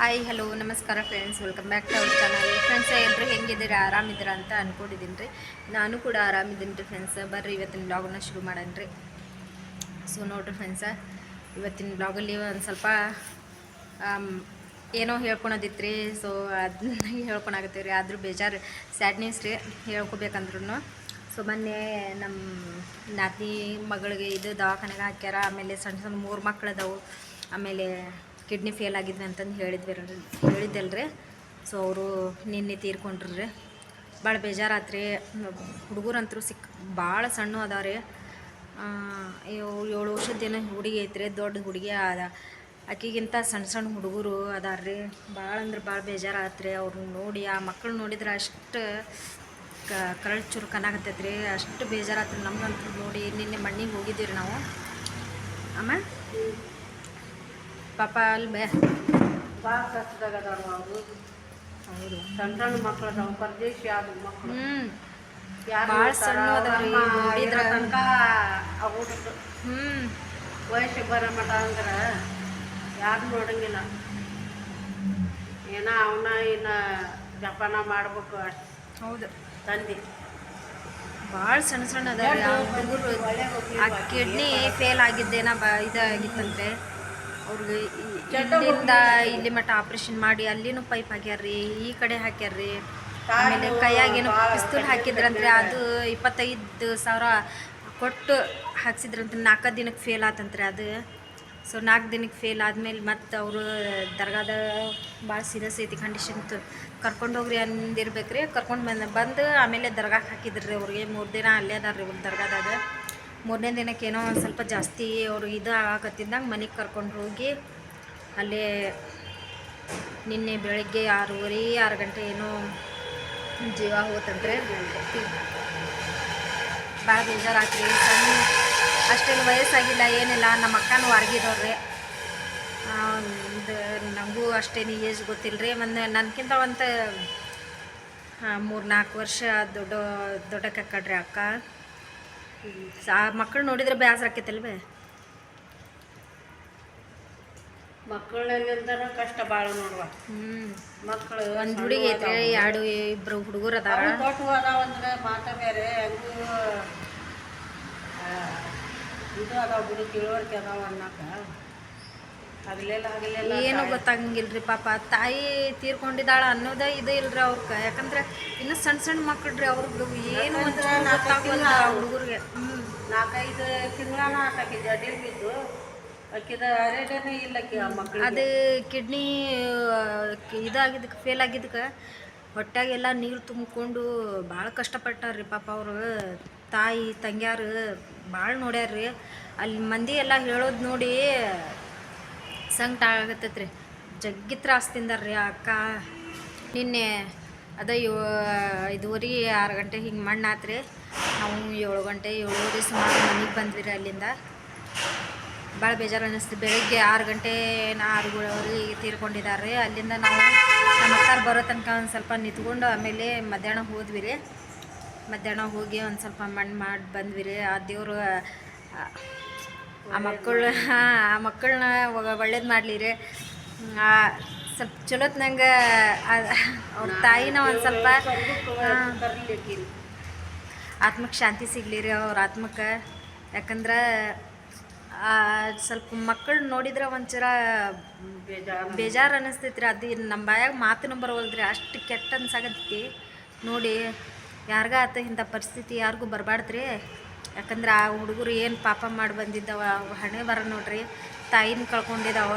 Hi hello ನಮಸ್ಕಾರ friends welcome back to our channel friends ಎಲ್ಲರೂ ಹೆಂಗಿದ್ದೀರಿ? ಆರಾಮಿದ್ದೀರಾ ಅಂತ ಅಂದ್ಕೊಂಡಿದ್ದೀನಿ ರೀ. ನಾನು ಕೂಡ ಆರಾಮಿದ್ದೀನಿ ರೀ ಫ್ರೆಂಡ್ಸ್ ಬರ್ರಿ, ಇವತ್ತಿನ ಬ್ಲಾಗ್ನ ಶುರು ಮಾಡೋಣ ರೀ. ಸೊ ನೋಡಿರಿ ಫ್ರೆಂಡ್ಸ ಇವತ್ತಿನ ಬ್ಲಾಗಲ್ಲಿ ಒಂದು ಸ್ವಲ್ಪ ಏನೋ ಹೇಳ್ಕೊಳೋದಿತ್ತು ರೀ. ಸೊ ಅದನ್ನ ಹೇಳ್ಕೊಳಾಗತ್ತೀವಿ ರೀ. ಆದರೂ ಬೇಜಾರು ಸ್ಯಾಡ್ನೆಸ್ ರೀ ಹೇಳ್ಕೊಬೇಕಂದ್ರೂ ಸೊ ಮೊನ್ನೆ ನಮ್ಮ ನಾತಿ ಮಗಳಿಗೆ ಇದು ದವಾಖಾನೆಗೆ ಹಾಕ್ಯಾರ. ಆಮೇಲೆ ಸಣ್ಣ ಸಣ್ಣ ಮೂರು ಮಕ್ಳು ಅದಾವು ಆಮೇಲೆ ಕಿಡ್ನಿ ಫೇಲ್ ಆಗಿದ್ವಿ ಅಂತಂದು ಹೇಳಿದ್ವಿ ಹೇಳಿದ್ದಲ್ರಿ. ಸೊ ಅವರು ನಿನ್ನೆ ತೀರ್ಕೊಂಡ್ರಿ ಭಾಳ ಬೇಜಾರಾತ್ರಿ. ಹುಡುಗರಂತರೂ ಸಿಕ್, ಭಾಳ ಸಣ್ಣ ಅದಾವ್ರಿ ಏಳು ವರ್ಷದ ಏನೋ ಹುಡುಗಿ ಐತ್ರಿ, ದೊಡ್ಡ ಹುಡುಗಿ ಅದ ಆಕಿಗಿಂತ ಸಣ್ಣ ಸಣ್ಣ ಹುಡುಗರು ಅದಾರ್ರಿ ಭಾಳ ಅಂದ್ರೆ ಭಾಳ ಬೇಜಾರಾತ್ರಿ. ಅವ್ರನ್ನ ನೋಡಿ, ಆ ಮಕ್ಕಳು ನೋಡಿದ್ರೆ ಅಷ್ಟು ಕ, ಕರಳು ಚುರುಕನಾಗತ್ತೈತೆ ರೀ. ಅಷ್ಟು ಬೇಜಾರಾತ್ರಿ ನಮ್ಗಂತೂ ನೋಡಿ, ನಿನ್ನೆ ಮಣ್ಣಿಗೆ ಹೋಗಿದ್ದೀವಿ ನಾವು. ಆಮೇಲೆ ಪಾಪ ಅಲ್ಲಿ ಬೇ ಭಾಳ ಕಷ್ಟದಾಗ ಅದಾವ ಅವರು ಹೌದು ಸಣ್ಣ ಸಣ್ಣ ಮಕ್ಕಳು ಅದಾವ ಪರದೇಶಿ ಆದ ಮಕ್ಕಳು ಹ್ಞೂ ಯಾರು ಭಾಳ? ಸಣ್ಣ ಇರೋ ತನಕ ಆಗ್ಬಿಟ್ಟು ಹ್ಞೂ ವಯಸ್ಸಿಗೆ ಬರೋ ಮಠ ಅಂದ್ರೆ ಯಾರು ನೋಡಂಗಿಲ್ಲ. ಏನೋ ಅವನ ಇನ್ನು ಜಪಾನ ಮಾಡ್ಬೇಕು ಹೌದು. ತಂದೆ. ಭಾಳ ಸಣ್ಣ ಸಣ್ಣ ಆ ಕಿಡ್ನಿ ಫೇಲ್ ಆಗಿದ್ದೇನ ಬ ಇದಾಗಿತ್ತಂತೆ. ಅವ್ರಿಗೆ ಇಲ್ಲಿಂದ ಇಲ್ಲಿ ಮಟ್ಟ ಆಪ್ರೇಷನ್ ಮಾಡಿ ಅಲ್ಲಿನೂ ಪೈಪ್ ಹಾಕ್ಯಾರ್ರಿ ಈ ಕಡೆ ಹಾಕ್ಯಾರ್ರಿ. ಆಮೇಲೆ ಕೈಯಾಗೇನು ಪಿಸ್ತೂಲ್ ಹಾಕಿದ್ರಂದ್ರೆ ಅದು ಇಪ್ಪತ್ತೈದು ಸಾವಿರ ಕೊಟ್ಟು ಹಾಕ್ಸಿದ್ರಂತ ನಾಲ್ಕು ದಿನಕ್ಕೆ ಫೇಲ್ ಆತಂತ್ರಿ ಅದು. ಸೊ ನಾಲ್ಕು ದಿನಕ್ಕೆ ಫೇಲ್ ಆದಮೇಲೆ ಮತ್ತು ಅವರು ದರ್ಗಾದ ಭಾಳ ಸೀರಿಯಸ್ ಐತಿ ಕಂಡೀಷನ್ ಕರ್ಕೊಂಡು ಹೋಗ್ರಿ ಅಂದಿರ್ಬೇಕು ರೀ ಕರ್ಕೊಂಡು ಬಂದು ಬಂದು ಆಮೇಲೆ ದರ್ಗಾಕ್ಕೆ ಹಾಕಿದ್ರಿ ಅವ್ರಿಗೆ. ಮೂರು ದಿನ ಅಲ್ಲೇ ಅದಾರ ರೀ ಅವ್ರು ದರ್ಗಾದಾಗ. ಮೂರನೇ ದಿನಕ್ಕೆ ಏನೋ ಒಂದು ಸ್ವಲ್ಪ ಜಾಸ್ತಿ ಅವರು ಇದು ಆಗತ್ತಿದ್ದಂಗೆ ಮನೆಗೆ ಕರ್ಕೊಂಡು ಹೋಗಿ ಅಲ್ಲೇ ನಿನ್ನೆ ಬೆಳಗ್ಗೆ ಆರೂವರೆ, ಆರು ಗಂಟೆ ಏನೋ ಜೀವ ಹೋತಂದ್ರೆ ಭಾಳ ಬೇಜಾರಾತ್ರಿ. ಸಣ್ಣ ಅಷ್ಟೇನು ವಯಸ್ಸಾಗಿಲ್ಲ, ಏನಿಲ್ಲ. ನಮ್ಮ ಅಕ್ಕನೂ ಹೊರಗಿದವ್ರಿ ಇದು ನನಗೂ ಅಷ್ಟೇನು ಏಜ್ ಗೊತ್ತಿಲ್ಲ ರೀ ಒಂದು ನನಗಿಂತ ಒಂದು ಮೂರು ನಾಲ್ಕು ವರ್ಷ ದೊಡ್ಡ ದೊಡ್ಡಕ್ಕೆ ಕಡ್ರಿ ಅಕ್ಕ. ಆ ಮಕ್ಕಳು ನೋಡಿದ್ರೆ ಬೇಸರ ಆಕೈತಲ್ವೇ? ಮಕ್ಕಳಲ್ಲಿಂದನ ಕಷ್ಟ ಭಾಳ ನೋಡುವ. ಹ್ಞೂ ಮಕ್ಕಳು ಒಂದು ಹುಡುಗಿ ಐತೆ ಎರಡು ಇಬ್ಬರು ಹುಡುಗರು ಅದಾರ. ದೊಡ್ಡ ಅದಾವ ಅಂದ್ರೆ ಮಾತ ಬೇರೆ ಹೆಂಗೂ ಇದು ಅದಾವ ಬಿಡು ತಿಳುವಳಿಕೆ ಅದಾವ ಅನ್ನಕ. ಹಗಲೆಲ್ಲ ಹಗಲೆಲ್ಲ ಏನು ಗೊತ್ತಾಗಂಗಿಲ್ರಿ ಪಾಪ. ತಾಯಿ ತೀರ್ಕೊಂಡಿದ್ದಾಳ ಅನ್ನೋದೇ ಇದು ಇಲ್ರಿ ಅವ್ರ ಯಾಕಂದ್ರೆ ಇನ್ನು ಸಣ್ಣ ಸಣ್ಣ ಮಕ್ಕಳ್ರಿ ಅವ್ರದ್ದು ಏನು ಅಂದ್ರೆ ಗೊತ್ತಾಗಲ್ಲ ಹುಡುಗರಿಗೆ. ಹ್ಞೂ ನಾಲ್ಕೈದು ತಿಂಗಳ ಜಡ್ಡಿ ಬಿದ್ದು. ಅದು ಕಿಡ್ನಿ ಇದಾಗಿದ್ದಕ್ಕೆ ಫೇಲ್ ಆಗಿದ್ದಕ್ಕೆ ಹೊಟ್ಯಾಗೆಲ್ಲ ನೀರು ತುಂಬಿಕೊಂಡು ಭಾಳ ಕಷ್ಟಪಟ್ಟಾರ್ರಿ ಪಾಪ ಅವರು. ತಾಯಿ ತಂಗ್ಯಾರು ಭಾಳ ನೋಡ್ಯಾರ್ರಿ. ಅಲ್ಲಿ ಮಂದಿ ಎಲ್ಲ ಹೇಳೋದು ನೋಡಿ ಸಂಕಟ ಆಗತ್ತೈತ್ರಿ. ಜಗ್ಗಿ ತ್ರಾಸ ತಿಂದಾರ್ರಿ ಆ ಅಕ್ಕ. ನಿನ್ನೆ ಅದ ಯೋ, ಐದುವರೆ ಆರು ಗಂಟೆ ಹಿಂಗೆ ಮಣ್ಣು ಆತ್ರಿ ನಾವು ಏಳು ಗಂಟೆ, ಏಳುವರೆ ಸುಮಾರು ಮನೆಗೆ ಬಂದ್ವಿ ರೀ ಅಲ್ಲಿಂದ. ಭಾಳ ಬೇಜಾರು ಅನ್ನಿಸ್ತು. ಬೆಳಗ್ಗೆ ಆರು ಗಂಟೆ ಆರುವರೆಗೆ ತೀರ್ಕೊಂಡಿದ್ದಾರೆ ಅಲ್ಲಿಂದ ನಾವು ನಮ್ಮ ಅಕ್ಕಾರು ಬರೋ ತನಕ ಒಂದು ಸ್ವಲ್ಪ ನಿಂತ್ಕೊಂಡು ಆಮೇಲೆ ಮಧ್ಯಾಹ್ನ ಹೋದ್ವಿ ರೀ. ಮಧ್ಯಾಹ್ನ ಹೋಗಿ ಒಂದು ಸ್ವಲ್ಪ ಮಣ್ಣು ಮಾಡಿ ಬಂದ್ವಿ ರೀ. ಆ ದೇವರು ಆ ಮಕ್ಕಳು ಆ ಮಕ್ಕಳನ್ನ ಒಳ್ಳೇದು ಮಾಡಲಿ ರೀ ಸ್ವಲ್ಪ ಚಲೋತ್ನಂಗೆ ಅವ್ರ ತಾಯಿನ ಒಂದು ಸ್ವಲ್ಪ ಆತ್ಮಕ್ಕೆ ಶಾಂತಿ ಸಿಗಲಿ ರೀ ಅವ್ರ ಆತ್ಮಕ್ಕೆ ಯಾಕಂದ್ರೆ ಸ್ವಲ್ಪ ಮಕ್ಕಳು ನೋಡಿದ್ರೆ ಒಂಚೂರ ಬೇಜಾರು ಅನ್ನಿಸ್ತೈತ್ರಿ ಅನ್ನಿಸ್ತೈತಿ ರೀ ಅದು ನಮ್ಮ ಬಾಯಾಗ ಮಾತು ಬರವಲ್ದ್ರಿ. ಅಷ್ಟು ಕೆಟ್ಟ ಅನ್ಸಾಗತ್ತೈತಿ. ನೋಡಿ, ಯಾರಿಗ ಆತ ಇಂಥ ಪರಿಸ್ಥಿತಿ ಯಾರಿಗೂ ಬರಬಾರ್ದ್ರಿ ಯಾಕಂದ್ರೆ ಆ ಹುಡುಗರು ಏನು ಪಾಪ ಮಾಡಿ ಬಂದಿದ್ದಾವ ಹಣೆ ಬರ ನೋಡ್ರಿ. ತಾಯಿನ ಕಳ್ಕೊಂಡಿದ್ದಾವ.